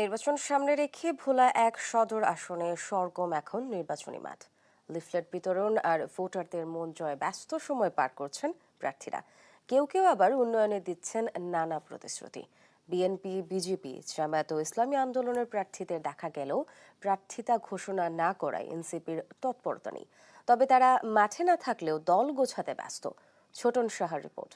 নির্বাচন সামনে রেখে ভোলা এক সদর আসনে সরগম এখন নির্বাচনী মাঠ। লিফলেট বিতরণ আর ভোটারদের মন জয় ব্যস্ত সময় পার করছেন প্রার্থীরা। কেউ কেউ আবার উন্নয়নে দিচ্ছেন নানা প্রতিশ্রুতি। বিএনপি, বিজেপি, জামায়াত ও ইসলামী আন্দোলনের প্রার্থীদের দেখা গেলেও প্রার্থিতা ঘোষণা না করায় এনসিপির তৎপরতা নেই। তবে তারা মাঠে না থাকলেও দল গোছাতে ব্যস্ত। ছোটন সাহার রিপোর্ট।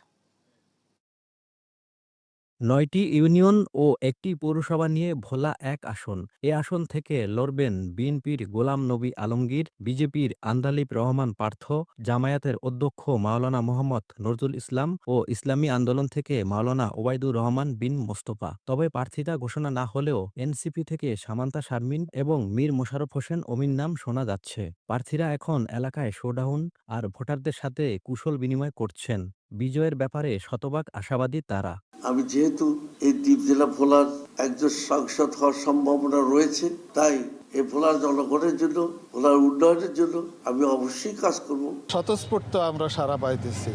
নয়টি ইউনিয়ন ও একটি পৌরসভা নিয়ে ভোলা এক আসন। এ আসন থেকে লড়বেন বিএনপির গোলাম নবী আলমগীর, বিজেপির আন্দালিব রহমান পার্থ, জামায়াতের অধ্যক্ষ মাওলানা মোহাম্মদ নজরুল ইসলাম ও ইসলামী আন্দোলন থেকে মাওলানা ওবায়দুর রহমান বিন মোস্তফা। তবে প্রার্থিতা ঘোষণা না হলেও এনসিপি থেকে সামান্তা শারমিন এবং মীর মোশাররফ হোসেন অমিন নাম শোনা যাচ্ছে। প্রার্থীরা এখন এলাকায় শোডাউন আর ভোটারদের সাথে কুশল বিনিময় করছেন। বিজয়ের ব্যাপারে শতভাগ আশাবাদী তারা। আমি যেহেতু এই দ্বীপ জেলা ভোলার একজন সাংসদ হওয়ার সম্ভাবনা রয়েছে তাই এই ভোলার জনগণের জন্য ভোলার উন্নয়নের জন্য আমি অবশ্যই কাজ করব। স্বতঃস্ফূর্ত আমরা সারা পাইতেছি।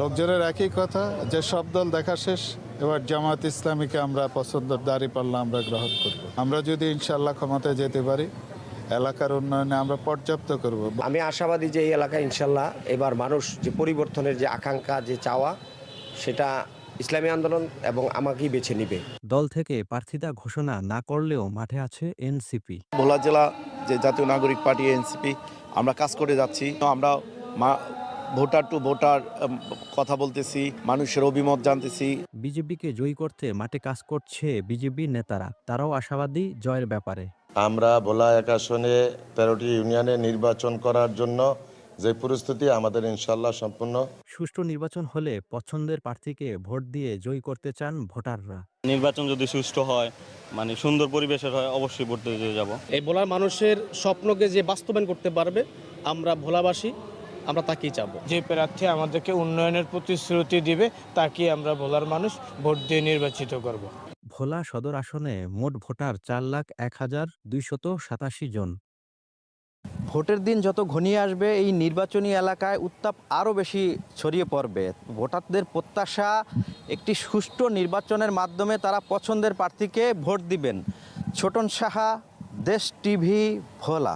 লোকজনের একই কথা যে সব দল দেখা শেষ এবার জামাত ইসলামীকে আমরা পছন্দের দাঁড়ি পাল্লা আমরা গ্রহণ করব। আমরা যদি ইনশাল্লাহ ক্ষমতায় যেতে পারি এলাকার উন্নয়নে আমরা পর্যাপ্ত করব। আমি আশাবাদী যে এই এলাকায় ইনশাল্লাহ এবার মানুষ যে পরিবর্তনের যে আকাঙ্ক্ষা যে চাওয়া সেটা ইসলামী আন্দোলন এবং আমাকেই বেছে নিবে। দল থেকে প্রার্থিতা ঘোষণা না করলেও মাঠে আছে এনসিপি। ভোলা জেলা যে জাতীয় নাগরিক পার্টি এনসিপি আমরা কাজ করে যাচ্ছি। আমরা মা- ভোটার টু ভোটার কথা বলতেছি মানুষের অভিমত জানতেছি। বিজেপিকে জয়ী করতে মাঠে কাজ করছে বিজেপি নেতারা। তারাও আশাবাদী জয়ের ব্যাপারে। আমরা ভোলা এক আসনে তেরোটি ইউনিয়নে নির্বাচন করার জন্য যে পরিস্থিতি আমাদের ইনশাল্লাহ সম্পূর্ণ সুষ্ঠু নির্বাচন হলে পছন্দের প্রার্থীকে ভোট দিয়ে জয়ী করতে চান ভোটাররা। নির্বাচন যদি সুষ্ঠু হয় মানে সুন্দর পরিবেশের হয় অবশ্যই ভোট দিতে যাব। এই ভোলার মানুষের স্বপ্নকে যে বাস্তবায়ন করতে পারবে আমরা ভোলাবাসী আমরা তাকেই চাবো। যে প্রার্থী আমাদেরকে উন্নয়নের প্রতিশ্রুতি দিবে তাকে আমরা ভোলার মানুষ ভোট দিয়ে নির্বাচিত করব। ভোলা সদর আসনে মোট ভোটার চার লাখ এক হাজার দুইশত সাতাশি জন। ভোটের দিন যত ঘনিয়ে আসবে, এই নির্বাচনী এলাকায় উত্তাপ আরও বেশি ছড়িয়ে পড়বে। ভোটারদের প্রত্যাশা, একটি সুষ্ঠু নির্বাচনের মাধ্যমে তারা পছন্দের প্রার্থীকে ভোট দিবেন। ছোটন সাহা, দেশ টিভি, ভোলা।